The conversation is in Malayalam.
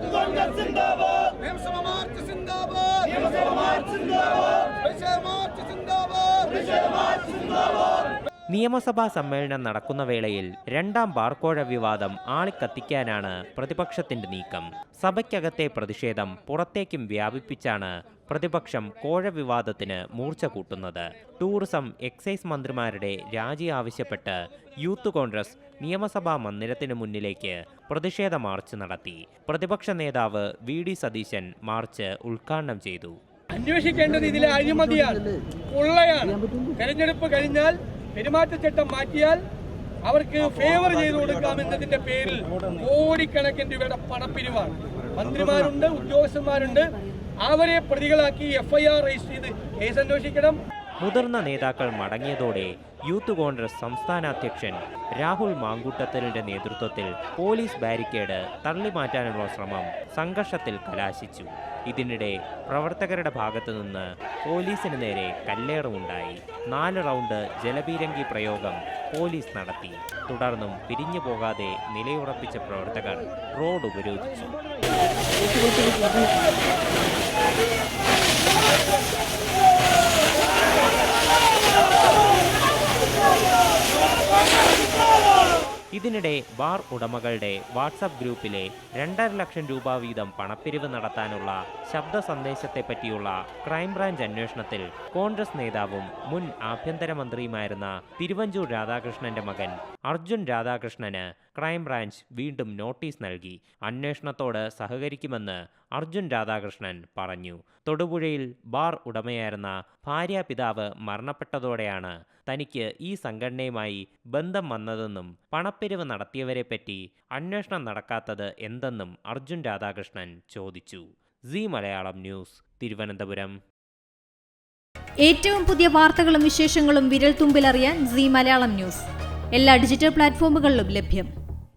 നിയമസഭ മാർച്ച് സിന്ദാബാദ് നിയമസഭ മാർച്ച് സിന്ദാബാദ് നിയമസഭാ സമ്മേളനം നടക്കുന്ന വേളയിൽ രണ്ടാം ബാർക്കോഴ വിവാദം ആളിക്കത്തിക്കാനാണ് പ്രതിപക്ഷത്തിന്റെ നീക്കം. സഭയ്ക്കകത്തെ പ്രതിഷേധം പുറത്തേക്കും വ്യാപിപ്പിച്ചാണ് പ്രതിപക്ഷം കോഴ വിവാദത്തിന് മൂർച്ച കൂട്ടുന്നത്. ടൂറിസം എക്സൈസ് മന്ത്രിമാരുടെ രാജി ആവശ്യപ്പെട്ട് യൂത്ത് കോൺഗ്രസ് നിയമസഭാ മന്ദിരത്തിന് മുന്നിലേക്ക് പ്രതിഷേധ മാർച്ച് നടത്തി. പ്രതിപക്ഷ നേതാവ് വി ഡി സതീശൻ മാർച്ച് ഉദ്ഘാടനം ചെയ്തു. അന്വേഷിക്കേണ്ടത് ഇതിലെ അഴിമതിയാണ് തെരഞ്ഞെടുപ്പ് കഴിഞ്ഞാൽ പെരുമാറ്റച്ചട്ടം മാറ്റിയാൽ അവർക്ക് ഫേവർ ചെയ്തു കൊടുക്കാമെന്നതിന്റെ പേരിൽ കോടിക്കണക്കിന് രൂപയുടെ പണപ്പിരിവാണ്. മന്ത്രിമാരുണ്ട് ഉദ്യോഗസ്ഥന്മാരുണ്ട്. അവരെ പ്രതികളാക്കി എഫ്ഐആർ രജിസ്റ്റർ ചെയ്ത് കേസ് അന്വേഷിക്കണം. മുതിർന്ന നേതാക്കൾ മടങ്ങിയതോടെ യൂത്ത് കോൺഗ്രസ് സംസ്ഥാന അധ്യക്ഷൻ രാഹുൽ മാങ്കൂട്ടത്തലിന്റെ നേതൃത്വത്തിൽ പോലീസ് ബാരിക്കേഡ് തള്ളിമാറ്റാനുള്ള ശ്രമം സംഘർഷത്തിൽ കലാശിച്ചു. ഇതിനിടെ പ്രവർത്തകരുടെ ഭാഗത്തു നിന്ന് പോലീസിന് നേരെ കല്ലേറുമുണ്ടായി. നാല് റൗണ്ട് ജലപീരങ്കി പ്രയോഗം പോലീസ് നടത്തി. തുടർന്നും പിരിഞ്ഞു പോകാതെ നിലയുറപ്പിച്ച പ്രവർത്തകർ റോഡ് ഉപരോധിച്ചു. ഇതിനിടെ ബാർ ഉടമകളുടെ വാട്സപ്പ് ഗ്രൂപ്പിലെ രണ്ടര ലക്ഷം രൂപ വീതം പണപ്പിരിവ് നടത്താനുള്ള ശബ്ദ സന്ദേശത്തെ പറ്റിയുള്ള ക്രൈംബ്രാഞ്ച് അന്വേഷണത്തിൽ കോൺഗ്രസ് നേതാവും മുൻ ആഭ്യന്തരമന്ത്രിയുമായിരുന്ന തിരുവഞ്ചൂർ രാധാകൃഷ്ണന്റെ മകൻ അർജുൻ രാധാകൃഷ്ണന് ക്രൈംബ്രാഞ്ച് വീണ്ടും നോട്ടീസ് നൽകി. അന്വേഷണത്തോട് സഹകരിക്കുമെന്ന് അർജുൻ രാധാകൃഷ്ണൻ പറഞ്ഞു. തൊടുപുഴയിൽ ബാർ ഉടമയായിരുന്ന ഭാര്യാപിതാവ് മരണപ്പെട്ടതോടെയാണ് തനിക്ക് ഈ സംഘടനയുമായി ബന്ധം വന്നതെന്നും പണപ്പിരിവ് നടത്തിയവരെപ്പറ്റി അന്വേഷണം നടക്കാത്തത് എന്തെന്നും അർജുൻ രാധാകൃഷ്ണൻ ചോദിച്ചു. സി മലയാളം ന്യൂസ് തിരുവനന്തപുരം. ഏറ്റവും പുതിയ വാർത്തകളും വിശേഷങ്ങളും വിരൽ തുമ്പിലറിയാൻ സി മലയാളം ന്യൂസ്. എല്ലാ ഡിജിറ്റൽ പ്ലാറ്റ്ഫോമുകളിലും ലഭ്യം.